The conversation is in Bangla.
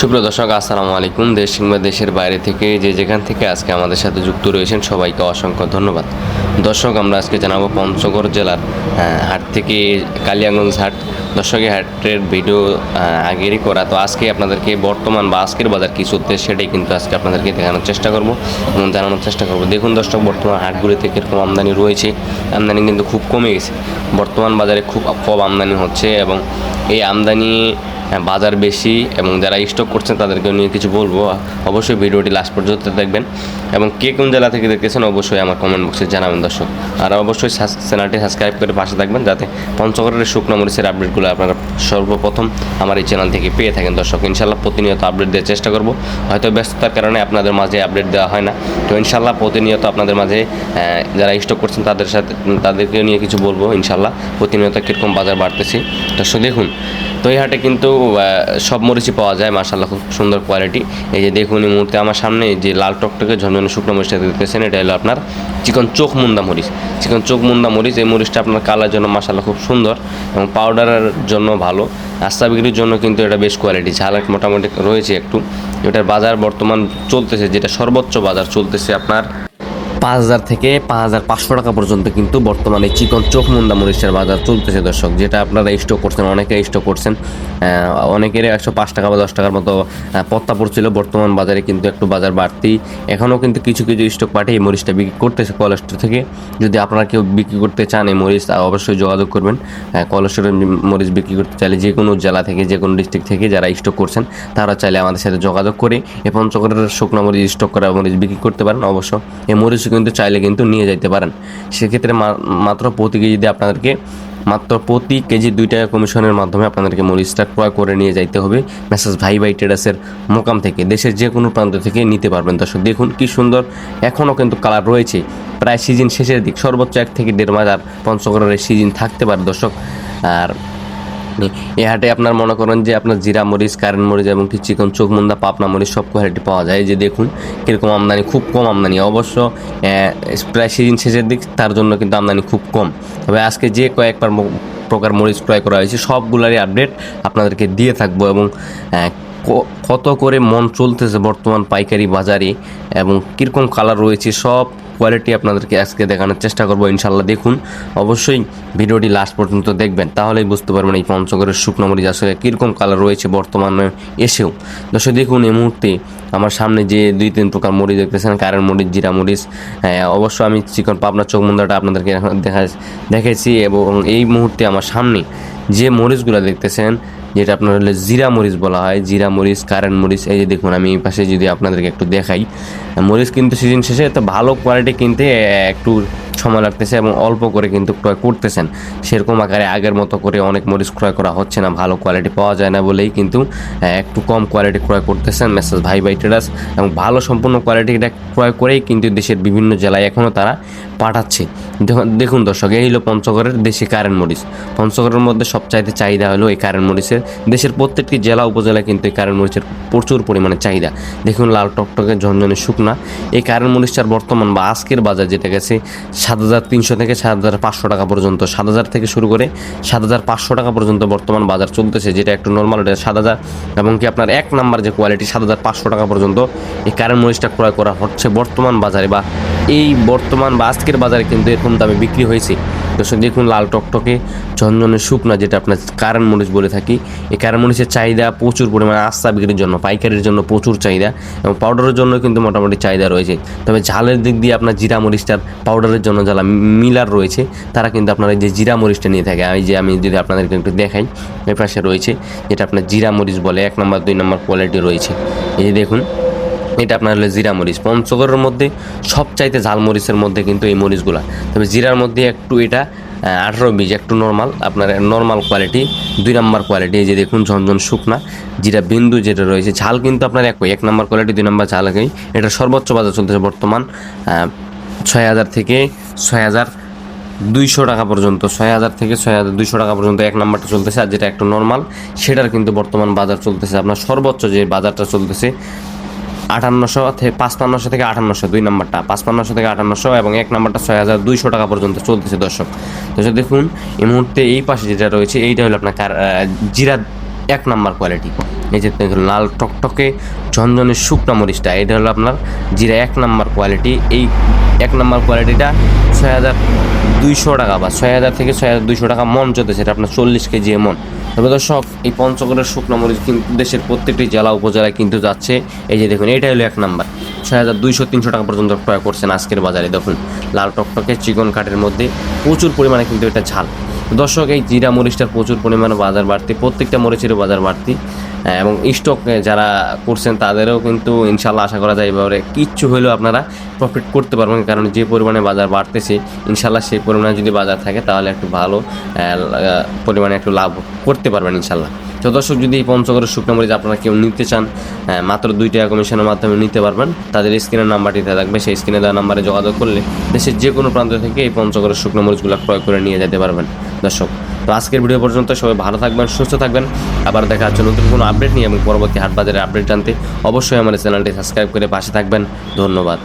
সুপ্রিয় দর্শক, আসসালামু আলাইকুম। দেশ কিংবা দেশের বাইরে থেকে যে যেখান থেকে আজকে আমাদের সাথে যুক্ত রয়েছেন, সবাইকে অসংখ্য ধন্যবাদ। দর্শক, আমরা আজকে জানাব পঞ্চগড় জেলার হাট থেকে কালিয়াগঞ্জ হাট। দর্শক, এই হাটের ভিডিও আগেরই করা। তো আজকে আপনাদেরকে বর্তমান বা আজকের বাজার কী চলতে সেটাই কিন্তু আজকে আপনাদেরকে দেখানোর চেষ্টা করব এবং জানানোর চেষ্টা করব। দেখুন দর্শক, বর্তমান হাটগুলিতে কীরকম আমদানি রয়েছে। আমদানি কিন্তু খুব কমে গেছে। বর্তমান বাজারে খুব কম আমদানি হচ্ছে এবং এই আমদানি বাজার বেশি এবং যারা স্টক করছেন তাদেরকে নিয়ে কিছু বলব। অবশ্যই ভিডিওটি লাস্ট পর্যন্ত দেখবেন এবং কে কোন জেলা থেকে দেখতেছেন অবশ্যই আমার কমেন্ট বক্সে জানাবেন দর্শক। আর অবশ্যই চ্যানেলটি সাবস্ক্রাইব করে পাশে থাকবেন যাতে পঞ্চগড়ের শুকনো মরিচের আপডেটগুলো আপনারা সর্বপ্রথম আমার এই চ্যানেল থেকে পেয়ে থাকেন। দর্শক ইনশাল্লাহ প্রতিনিয়ত আপডেট দেওয়ার চেষ্টা করব। হয়তো ব্যস্ততার কারণে আপনাদের মাঝে আপডেট দেওয়া হয় না। তো ইনশাল্লাহ প্রতিনিয়ত আপনাদের মাঝে যারা স্টক করছেন তাদের সাথে তাদেরকে নিয়ে কিছু বলব ইনশাল্লাহ প্রতিনিয়ত কীরকম বাজার বাড়তেছে। দর্শক, দেখুন তো এই হাটে কিন্তু সব মরিচই পাওয়া যায় মার্শাল্লাহ খুব সুন্দর কোয়ালিটি এই যে দেখুন এই মুহূর্তে আমার সামনে যে লাল টকটকে ঝনঝনে শুকনো মরিচটা দেখতেছেন, এটা হলো আপনার চিকন চোখ মুন্দা মরিচ। চিকন চোখ মুন্দা মরিচ, এই মরিচটা আপনার কালার জন্য মার্শাল্লাহ খুব সুন্দর এবং পাউডারের জন্য ভালো। আস্তা বিক্রির জন্য কিন্তু এটা বেশ কোয়ালিটি ঝালাক মোটামুটি রয়েছে একটু। এটার বাজার বর্তমান চলতেছে, যেটা সর্বোচ্চ বাজার চলতেছে আপনার পাঁচ হাজার থেকে পাঁচ হাজার পাঁচশো টাকা পর্যন্ত কিন্তু বর্তমানে চিকন চোখ মুন্দা মরিচের বাজার চলতেছে, দর্শক। যেটা আপনারা স্টক করছেন, অনেকে স্টক করছেন। অনেকের একশো পাঁচ টাকা বা দশ টাকার মতো পত্তা পড়ছিল। বর্তমান বাজারে কিন্তু একটু বাজার বাড়তি। এখনও কিন্তু কিছু কিছু স্টক পাঠিয়ে এই মরিচটা বিক্রি করতেছে কলেস্টোর থেকে। যদি আপনারা কেউ বিক্রি করতে চান এই মরিচ অবশ্যই যোগাযোগ করবেন। কলেস্টোরের মরিচ বিক্রি করতে চাইলে যে কোনো জেলা থেকে, যে কোনো ডিস্ট্রিক্ট থেকে যারা স্টক করছেন, তারা চাইলে আমাদের সাথে যোগাযোগ করে এই পঞ্চগড়ের শুকনো মরিচ স্টক করা মরিচ বিক্রি করতে পারেন। অবশ্য এই মরিচও কিন্তু চাইলে কিন্তু নিয়ে যাইতে পারেন। সেক্ষেত্রে মাত্র প্রতি কেজিতে আপনাদেরকে, মাত্র প্রতি কেজি দুই টাকা কমিশনের মাধ্যমে আপনাদেরকে মরিচটা ক্রয় করে নিয়ে যাইতে হবে। মেসেজ ভাই ভাই ট্রেডার্সের মোকাম থেকে, দেশের যে কোনো প্রান্ত থেকে নিতে পারবেন। দর্শক, দেখুন কি সুন্দর, এখনও কিন্তু কালার রয়েছে। প্রায় সিজন শেষের দিক, সর্বোচ্চ এক থেকে দেড় মাস আর পঞ্চগড়ের সিজন থাকতে পারে দর্শক। আর এই হাটে আপনার মনে করেন যে আপনার জিরা মরিচ, কারেন্ট মরিচ এবং চিকন চোখ মুন্দা পাপনা মরিচ সব কোয়ালিটি পাওয়া যায়। যে দেখুন, কীরকম আমদানি, খুব কম আমদানি। অবশ্য প্রায় সিজন শেষের দিক, তার জন্য কিন্তু আমদানি খুব কম। তবে আজকে যে কয়েকবার প্রকার মরিচ ক্রয় করা হয়েছে, সবগুলারই আপডেট আপনাদেরকে দিয়ে থাকব এবং কত করে মন চলতেছে বর্তমান পাইকারি বাজারে এবং কীরকম কালার রয়েছে সব কোয়ালিটি আপনাদেরকে আজকে দেখানোর চেষ্টা করব ইনশাল্লাহ দেখুন। অবশ্যই ভিডিওটি লাস্ট পর্যন্ত দেখবেন তাহলেই বুঝতে পারবেন এই পঞ্চগড়ের শুকনো মরিচ আসলে কীরকম কালার রয়েছে বর্তমানে এসেও। দর্শক দেখুন এই মুহূর্তে আমার সামনে যে দুই তিন প্রকার মরিচ দেখতেছেন কারেন্ট মরিচ জিরা মরিচ হ্যাঁ, অবশ্য আমি চিকন পাবনা চোখ মুন্দাটা আপনাদেরকে দেখা দেখাইছি এবং এই মুহূর্তে আমার সামনে যে মরিচগুলো দেখতেছেন যেটা আপনার হলে জিরা মরিচ বলা হয়, জিরা মরিচ কারেন্ট মরিচ, এই যে দেখুন আমি এই পাশে যদি আপনাদেরকে একটু দেখাই, মরিচ কিন্তু সিজন শেষে তো ভালো কোয়ালিটি কিনতে একটু সময় লাগতেছে এবং অল্প করে কিন্তু ক্রয় করতেছেন। সেরকম আকারে আগের মতো করে অনেক মরিচ ক্রয় করা হচ্ছে না, ভালো কোয়ালিটি পাওয়া যায় না বলেই কিন্তু একটু কম কোয়ালিটি ক্রয় করতেছেন মেসেজ ভাই ভাই ট্রেডার্স এবং ভালো সম্পূর্ণ কোয়ালিটিটা ক্রয় করেই কিন্তু দেশের বিভিন্ন জেলায় এখনও তারা পাঠাচ্ছে। দেখুন- দর্শক, এই হলো পঞ্চগড়ের দেশি কারেন্ট মরিচ। পঞ্চগড়ের মধ্যে সবচাইতে চাহিদা হলো এই কারেন্ট মরিচের। দেশের প্রত্যেকটি জেলা উপজেলায় কিন্তু এই কারেন্ট মরিচের প্রচুর পরিমাণে চাহিদা। দেখুন লাল টকটকে ঝনঝনে শুকনা। এই কারেন্ট মরিচটার বর্তমান বা আজকের বাজার যেটা গেছে সাত হাজার তিনশো থেকে সাত হাজার পাঁচশো টাকা পর্যন্ত। সাত হাজার থেকে শুরু করে সাত হাজার পাঁচশো টাকা পর্যন্ত বর্তমান বাজার চলতেছে, যেটা একটু নর্মাল এটা সাত হাজার। এবং কি আপনার এক নাম্বার যে কোয়ালিটি সাত হাজার পাঁচশো টাকা পর্যন্ত এই কারেন্ট মরিচটা ক্রয় করা হচ্ছে বর্তমান বাজারে বা এই বর্তমান বা আজকের বাজারে কিন্তু এরকম দামে বিক্রি হয়েছে। দর্শক, দেখুন লাল টকটকে ঝনঝনে শুকনা যেটা আপনার কারণ মরিচ বলে থাকি, এই কারণ মরিচের চাহিদা প্রচুর পরিমাণে, আস্থা বিক্রির জন্য, পাইকারির জন্য প্রচুর চাহিদা এবং পাউডারের জন্য কিন্তু মোটামুটি চাহিদা রয়েছে। তবে ঝালের দিক দিয়ে আপনার জিরা মরিচটার পাউডারের জন্য যারা মিলার রয়েছে, তারা কিন্তু আপনার এই যে জিরা মরিচটা নিয়ে থাকে। এই যে, আমি যদি আপনাদেরকে একটু দেখাই এর পাশে রয়েছে, যেটা আপনার জিরা মরিচ বলে, এক নম্বর, দুই নম্বর কোয়ালিটি রয়েছে। এই যে দেখুন এটা আপনার হলো জিরা মরিচ। পঞ্চগড়ের মধ্যে সবচাইতে ঝাল মরিচের মধ্যে কিন্তু এই মরিচগুলা। তবে জিরার মধ্যে একটু এটা আঠারো বীজ একটু নর্মাল আপনার নর্মাল কোয়ালিটি দুই নম্বর কোয়ালিটি এই যে দেখুন ঝনঝন শুকনা, জিরা বিন্দু যেটা রয়েছে, ঝাল কিন্তু আপনার একই, এক নম্বর কোয়ালিটি দুই নম্বর ঝাল একই। এটা সর্বোচ্চ বাজার চলতেছে বর্তমান ছয় হাজার থেকে ছয় হাজার দুইশো টাকা পর্যন্ত, ছয় হাজার থেকে ছয় হাজার দুইশো টাকা পর্যন্ত এক নাম্বারটা চলতেছে, আর যেটা একটু নর্মাল সেটার কিন্তু বর্তমান বাজার চলতেছে। আপনার সর্বোচ্চ যে বাজারটা চলতেছে আটান্নশো পাঁচপান্নশো থেকে আটান্নশো, দুই নাম্বারটা। পাঁচপান্নশো থেকে আটান্নশো এবং এক নাম্বারটা ছয় হাজার দুইশো টাকা পর্যন্ত চলতেছে দর্শক। দর্শক দেখুন, এই মুহূর্তে এই পাশে যেটা রয়েছে, এইটা হলো আপনার জিরা এক নাম্বার কোয়ালিটি এই যে লাল টকটকে ঝনঝনে শুকনো মরিচটা এটা হলো আপনার জিরা এক নাম্বার কোয়ালিটি এই এক নাম্বার কোয়ালিটিটা ছয় হাজার দুইশো টাকা বা ছয় হাজার থেকে ছয় হাজার দুইশো টাকা মন চলতেছে, এটা আপনার চল্লিশ কেজি মন। তবে দর্শক, এই পঞ্চগড়ের শুকনো মরিচ কিন্তু দেশের প্রত্যেকটি জেলা উপজেলায় কিন্তু যাচ্ছে। এই যে দেখুন এটা হলো এক নাম্বার। ছয় হাজার দুইশো তিনশো টাকা পর্যন্ত ক্রয় করছেন আজকের বাজারে। দেখুন, লাল টকটকে চিকন কাঠের মধ্যে প্রচুর পরিমাণে কিন্তু এটা ঝাল। দর্শক, এই জিরা মরিচটার প্রচুর পরিমাণে বাজার বাড়তি, প্রত্যেকটা মরিচেরও বাজার বাড়তি। এবং স্টক যারা করছেন তাদেরও কিন্তু ইনশাল্লাহ আশা করা যায় এবারে কিচ্ছু হলেও আপনারা প্রফিট করতে পারবেন। কারণ যে পরিমাণে বাজার বাড়তেছে ইনশাল্লাহ সেই পরিমাণে যদি বাজার থাকে তাহলে একটু ভালো পরিমাণে একটু লাভ করতে পারবেন ইনশাল্লাহ তো দর্শক, যদি এই পঞ্চগড়ের শুকনো মরিচ আপনারা কেউ নিতে চান মাত্র দুই টাকা কমিশনের মাধ্যমে নিতে পারবেন। তাদের স্ক্রিনের নাম্বারটিতে থাকবে, সেই স্ক্রিনে দেওয়া নাম্বারে যোগাযোগ করলে দেশের যে কোনো প্রান্ত থেকে এই পঞ্চগড়ের শুকনো মরিচগুলো ক্রয় করে নিয়ে যেতে পারবেন। দর্শক তো আজকের ভিডিও পর্যন্ত সবাই ভালো থাকবেন, সুস্থ থাকবেন। আবার দেখা হচ্ছে নতুন কোনো আপডেট নিয়ে আমি পরবর্তী হাট বাজারের আপডেট জানতে অবশ্যই আমার চ্যানেলটি সাবস্ক্রাইব করে পাশে থাকবেন। ধন্যবাদ।